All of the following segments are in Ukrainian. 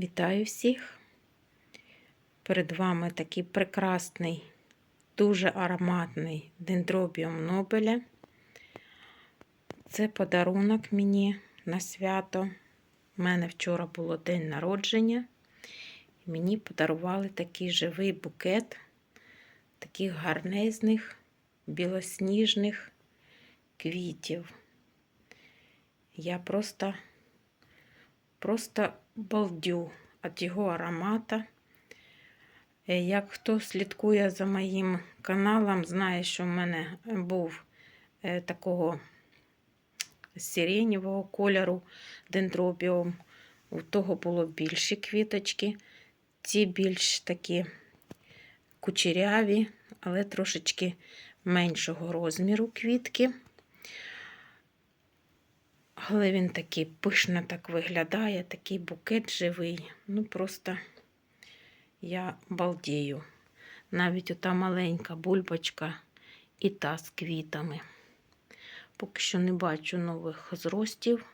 Вітаю всіх! Перед вами такий прекрасний, дуже ароматний дендробіум Нобеля. Це подарунок мені на свято. У мене вчора було день народження. Мені подарували такий живий букет таких гарнезних, білосніжних квітів. Я просто просто балдю від його аромата. Е, Як хто слідкує за моїм каналом, знає, що в мене був е, такого сиреневого кольору дендробіум. У того було більші квіточки. Ці більш такі кучеряві, але трошечки меншого розміру квітки. Але він такий пишно так виглядає, такий букет живий. Ну просто я балдію. Навіть ота маленька бульбочка і та з квітами. Поки що не бачу нових зростів,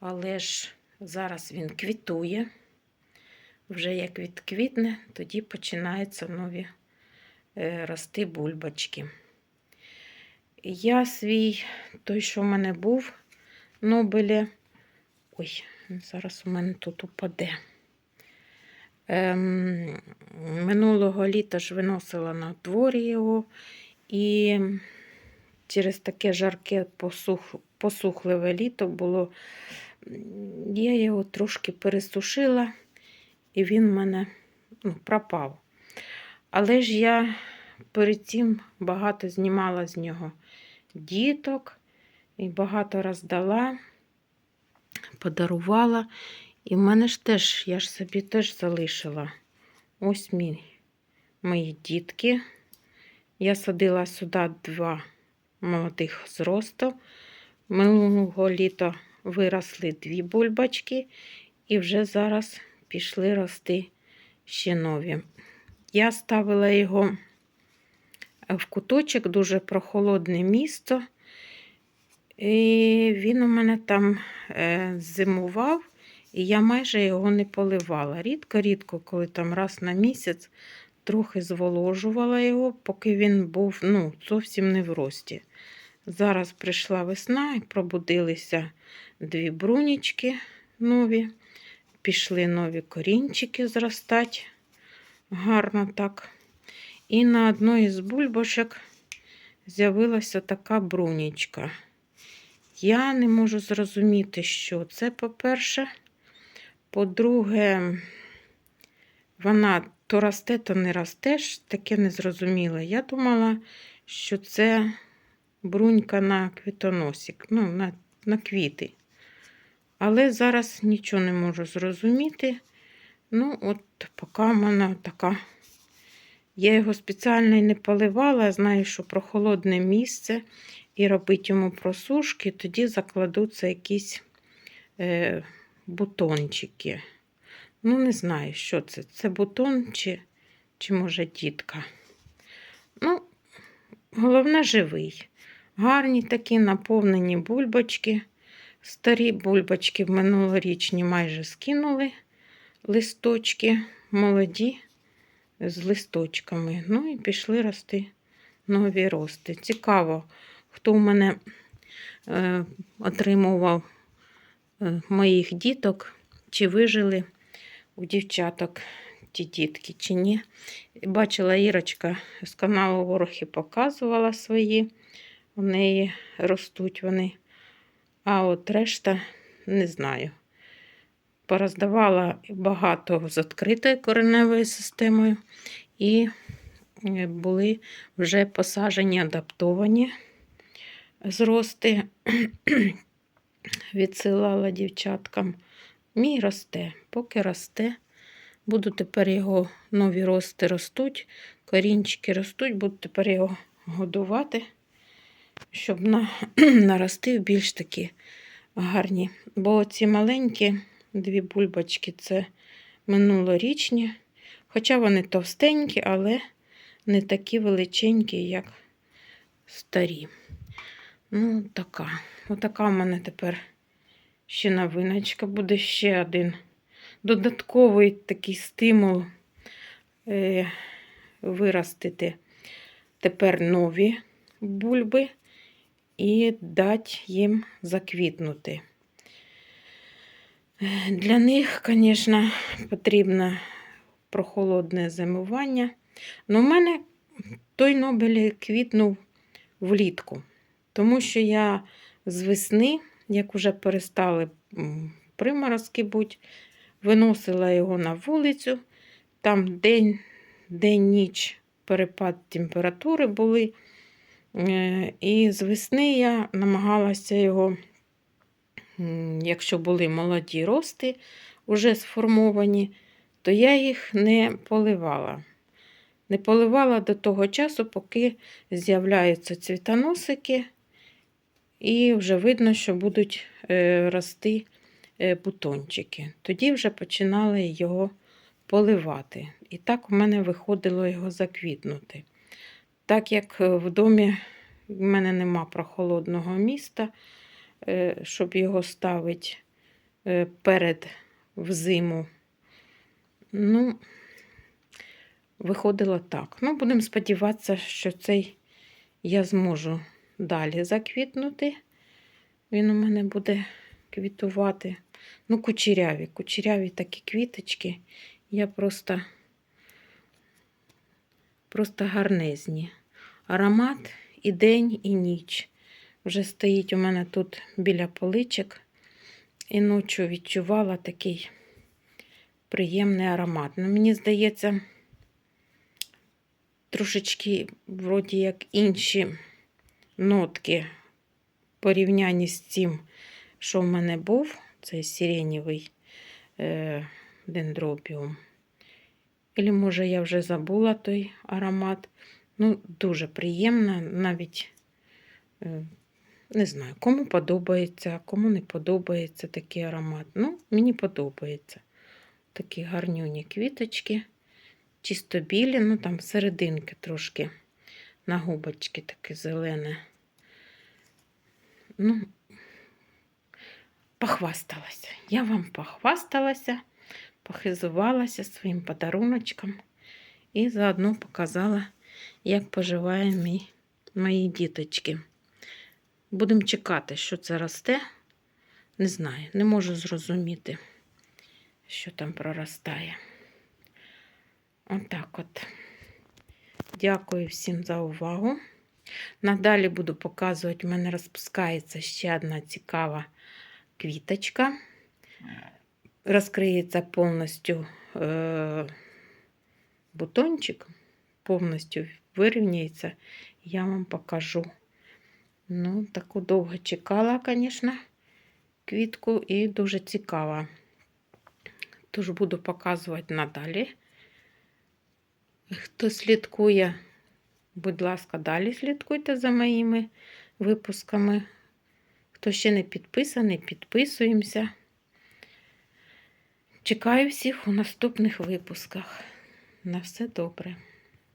але ж зараз він квітує. Вже як відквітне, тоді починаються нові е, рости бульбочки. Я свій, той, що в мене був, Нобелі. Ой, зараз у мене тут упаде. Ем, минулого літа ж виносила на дворі його, і через таке жарке посух, посухливе літо було, я його трошки пересушила, і він в мене ну, пропав. Але ж я перед цим багато знімала з нього діток. І багато роздала, подарувала. І в мене ж теж, я ж собі теж залишила. Ось мій, мої дітки. Я садила сюди два молодих зросту. Минулого літа виросли дві бульбочки, і вже зараз пішли рости ще нові. Я ставила його в куточок, дуже прохолодне місто. І він у мене там е, зимував, і я майже його не поливала. Рідко-рідко, коли там раз на місяць трохи зволожувала його, поки він був ну, зовсім не в рості. Зараз прийшла весна і пробудилися дві брунічки нові, пішли нові корінчики зростати гарно так. І на одній з бульбашок з'явилася така брунічка. Я не можу зрозуміти, що це, по-перше. По-друге, вона то росте, то не росте, таке незрозуміле. Я думала, що це брунька на квітоносик, ну, на, на квіти. Але зараз нічого не можу зрозуміти. Ну, от поки в мене така. Я його спеціально не поливала, знаю, що прохолодне місце і робити йому просушки, тоді закладуться якісь е, бутончики. Ну, не знаю, що це. Це бутон чи, чи може, дітка. Ну, головне, живий. Гарні такі наповнені бульбочки. Старі бульбочки в минулорічні майже скинули листочки, молоді з листочками. Ну і пішли рости нові рости. Цікаво, хто в мене е, отримував е, моїх діток, чи вижили у дівчаток ті дітки, чи ні. Бачила Ірочка з каналу Ворохи показувала свої, у неї ростуть вони. А от решта не знаю. Пороздавала багато з відкритою кореневою системою, і е, були вже посаджені, адаптовані зрости, відсилала дівчаткам. Мій росте, поки росте. Буду тепер його нові рости ростуть, корінчики ростуть, буду тепер його годувати, щоб на, наростив більш такі гарні. Бо ці маленькі дві бульбочки це минулорічні. Хоча вони товстенькі, але не такі величенькі, як старі. Ну, така. Отака в мене тепер ще новиночка. Буде ще один додатковий такий стимул е, виростити тепер нові бульби і дати їм заквітнути. Е, Для них, звісно, потрібно прохолодне зимування. Но в мене той Нобель квітнув влітку, тому що я з весни, як вже перестали приморозки бути, виносила його на вулицю. Там день, день ніч перепад температури були. Е, І з весни я намагалася його, якщо були молоді рости, вже сформовані, то я їх не поливала. Не поливала до того часу, поки з'являються цвітоносики, і вже видно, що будуть е, рости е, бутончики. Тоді вже починали його поливати. І так у мене виходило його заквітнути. Так як е, в домі в мене нема прохолодного міста, щоб його ставити перед взиму. Ну, виходило так. Ну, будемо сподіватися, що цей я зможу далі заквітнути. Він у мене буде квітувати. Ну, кучеряві, кучеряві такі квіточки. Я просто, просто гарнезні. Аромат і день, і ніч. Вже стоїть у мене тут біля поличок. І ночі відчувала такий приємний аромат. Ну, мені здається, трошечки, вроді як інші нотки в порівнянні з тим, що в мене був, цей сиренєвий е, дендробіум. Или, може, я вже забула той аромат. Ну, дуже приємно, навіть е, не знаю, кому подобається, кому не подобається такий аромат. Ну, мені подобається. Такі гарнюні квіточки, чисто білі, ну там серединки трошки на губочки таке зелене. Ну, похвасталася. Я вам похвасталася, похизувалася своїм подаруночком і заодно показала, як поживає мій, мої діточки. Будемо чекати, що це росте. Не знаю, не можу зрозуміти, що там проростає. Отак от. Дякую всім за увагу. Надалі буду показувати, в мене розпускається ще одна цікава квіточка. Розкриється повністю е, бутончик, повністю вирівняється. Я вам покажу. Ну, таку довго чекала, звісно, квітку і дуже цікава. Тож буду показувати надалі. Хто слідкує, будь ласка, далі слідкуйте за моїми випусками. Хто ще не підписаний, підписуємося. Чекаю всіх у наступних випусках. На все добре.